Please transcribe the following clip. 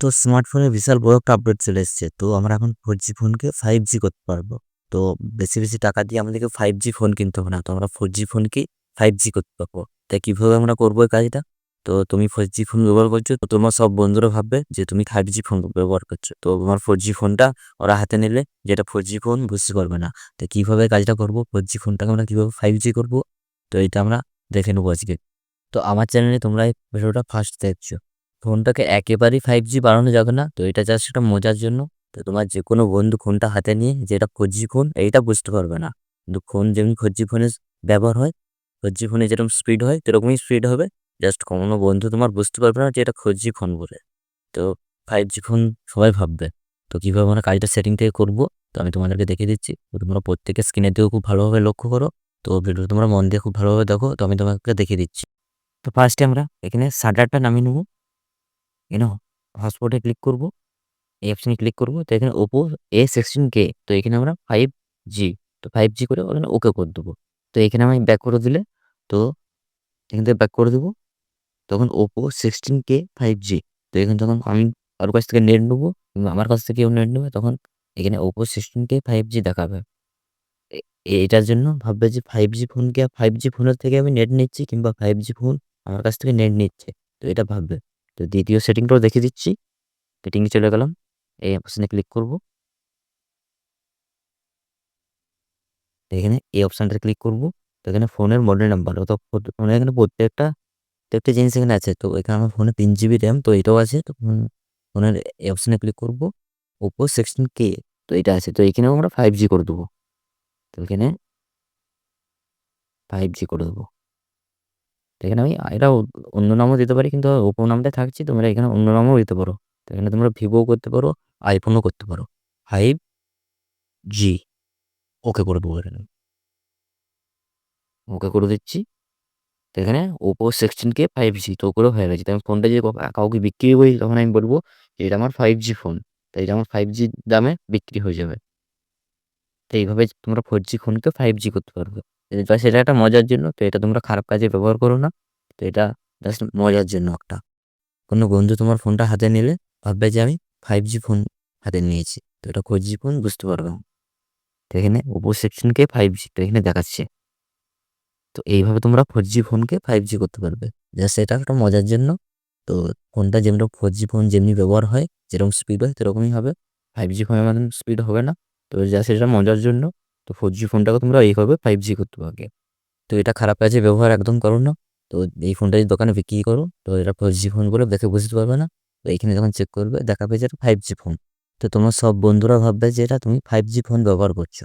তো স্মার্টফোনে বিশাল বড় একটা আপডেট চলে এসেছে। তো আমরা এখন ফোর জি ফোনকে ফাইভ জি করতে পারব। তো বেশি বেশি টাকা দিয়ে আমাদেরকে ফাইভ জি ফোন কিনতে হবে না। তো আমরা ফোর জি ফোনকে ফাইভ জি করতে পারব। তাই কীভাবে আমরা করব এই কাজটা? তো তুমি ফোর জি ফোন ব্যবহার করছ, তো তোমার সব বন্ধুরা ভাববে যে তুমি ফাইভ জি ফোন ব্যবহার করছ। তো তোমার ফোর জি ফোনটা ওরা হাতে নিলে যেটা ফোর জি ফোন বুঝতে পারবে না। তো কীভাবে কাজটা করব? ফোর জি ফোনটাকে আমরা কীভাবে ফাইভ জি করব? তো এটা আমরা দেখে নেব আজকে। তো আমার চ্যানেলে তোমরা এই ভিডিওটা ফার্স্ট দেখছ। ফোনটাকে একেবারেই ফাইভ জি বাড়ানো যাবে না। তো এটা জাস্ট একটা মজার জন্য। তো তোমার যে কোনো বন্ধু ফোনটা হাতে নিয়ে যেটা ফোর জি ফোন এইটা বুঝতে পারবে না। কিন্তু ফোন যেমন ফোর জি ফোনের ব্যবহার হয় ফোর জি ফোনে যেরকম স্পিড হয়, সেরকমই স্পিড হবে। জাস্ট কোনো বন্ধু তোমার বুঝতে পারবে না যে এটা ফোর জি ফোন বলে। তো ফাইভ জি ফোন সবাই ভাববে। তো কীভাবে আমরা কাজটা সেটিং থেকে করব? তো আমি তোমাদেরকে দেখিয়ে দিচ্ছি। তোমরা প্রত্যেকের স্ক্রিনের দিকেও খুব ভালোভাবে লক্ষ্য করো। তো ভিডিও তোমরা মন দিয়ে খুব ভালোভাবে দেখো। তো আমি তোমাকে দেখিয়ে দিচ্ছি। তো ফার্স্টে আমরা এখানে শাটারটা নামিয়ে নেব। এখানে হটস্পটে ক্লিক করব। এই অপশানে ক্লিক করব। তো এখানে ওপো এ সিক্সটিন কে তো এখানে আমরা ফাইভ জি তো ফাইভ জি করে ওখানে ওকে করে দেবো। তো এখানে আমি ব্যাক করে দিলে, তো এখান থেকে ব্যাক করে দেবো। তখন Oppo sixteen K five G তো এখানে যখন আমি কারোর কাছ থেকে নেট নেব, কিংবা আমার কাছ থেকে কেউ নেট নেবে, তখন এখানে Oppo sixteen K five G দেখাবে। এটার জন্য ভাববে যে ফাইভ জি ফোনকে ফাইভ জি ফোনের থেকে আমি নেট নিচ্ছি, কিংবা ফাইভ জি ফোন আমার কাছ থেকে নেট নিচ্ছে। তো এটা ভাববে। তো দ্বিতীয় সেটিংটাও দেখিয়ে দিচ্ছি। সেটিংয়ে চলে গেলাম। এই অপশানে ক্লিক করব। এখানে এই অপশানটা ক্লিক করব। তো এখানে ফোনের মডেল নাম্বার অর্থাৎ ফোনের এখানে প্রত্যেকটা প্রত্যেকটা জিনিস এখানে আছে। তো এখানে আমার ফোনে তিন জিবি র্যাম তো এটাও আছে। তো ফোনের এই অপশানে ক্লিক করব। ওপো সিক্সটিন কে তো এটা আছে। তো এখানেও আমরা ফাইভ জি করে দেবো। তো এখানে ফাইভ জি করে দেবো। এখানে আমি এটা অন্য নামও দিতে পারি কিন্তু ওপো নামটা থাকছে, তোমরা এখানে অন্য নামও দিতে পারো। তো এখানে তোমরা ভিভো করতে পারো, আইফোনও করতে পারো। Five G. ওকে করে দেবো এখানে। ওকে করে দিচ্ছি। তো এখানে Oppo sixteen K five G তো করেও হয়ে গেছে। তো আমি ফোনটা যদি কাউকে বিক্রি করি তখন আমি বলব যে এটা আমার ফাইভ জি ফোন তো এটা আমার ফাইভ জি দামে বিক্রি হয়ে যাবে। তো এইভাবে তোমরা ফোর জি ফোনকে ফাইভ জি করতে পারবে। এটা সেটা একটা মজার জন্য, তো এটা তোমরা খারাপ কাজে ব্যবহার করো না। তো এটা জাস্ট মজার জন্য একটা। কোনো বন্ধু তোমার ফোনটা হাতে নিলে ভাববে যে আমি ফাইভ জি ফোন হাতে নিয়েছি। তো এটা ফোর জি ফোন বুঝতে পারবে। এখানে ওপো সেকশনকে ফাইভ জি তো এখানে দেখাচ্ছে। তো এইভাবে তোমরা ফোর জি ফোনকে ফাইভ জি করতে পারবে। জাস্ট এটা একটা মজার জন্য। তো ফোনটা যেমন ফোর জি ফোন যেমনি ব্যবহার হয়, যেরকম স্পিড হয়, সেরকমই হবে। ফাইভ জি ফোনের মতন স্পিড হবে না। তো জাস্ট এটা মজার জন্য। তো ফোর জি ফোনটাকে তোমরা এইভাবে ফাইভ জি করতে পারবে তো এটা খারাপ কাজে ব্যবহার একদম করো না। তো এই ফোনটা যদি দোকানে বিক্রি করো, তো এটা ফোর জি ফোন বলে দেখে বুঝতে পারবে না। তো এইখানে যখন চেক করবে দেখাবে যে এটা ফাইভ জি ফোন। তো তোমার সব বন্ধুরা ভাববে যে এটা তুমি ফাইভ জি ফোন ব্যবহার করছ।